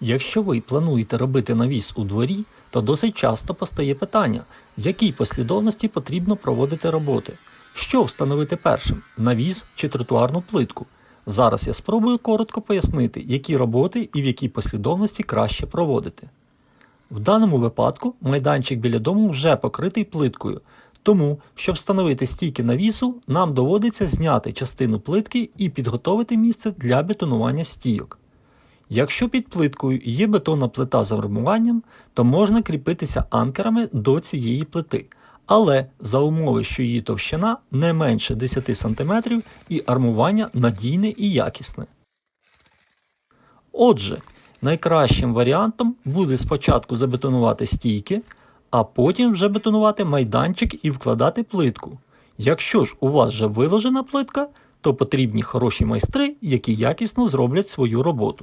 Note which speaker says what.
Speaker 1: Якщо ви плануєте робити навіс у дворі, то досить часто постає питання, в якій послідовності потрібно проводити роботи. Що встановити першим навіс чи тротуарну плитку? Зараз я спробую коротко пояснити, які роботи і в якій послідовності краще проводити. В даному випадку майданчик біля дому вже покритий плиткою, тому, щоб встановити стійки навісу, нам доводиться зняти частину плитки і підготовити місце для бетонування стійок. Якщо під плиткою є бетонна плита з армуванням, то можна кріпитися анкерами до цієї плити, але за умови, що її товщина не менше 10 см і армування надійне і якісне. Отже, найкращим варіантом буде спочатку забетонувати стійки, а потім вже бетонувати майданчик і вкладати плитку. Якщо ж у вас вже виложена плитка, то потрібні хороші майстри, які якісно зроблять свою роботу.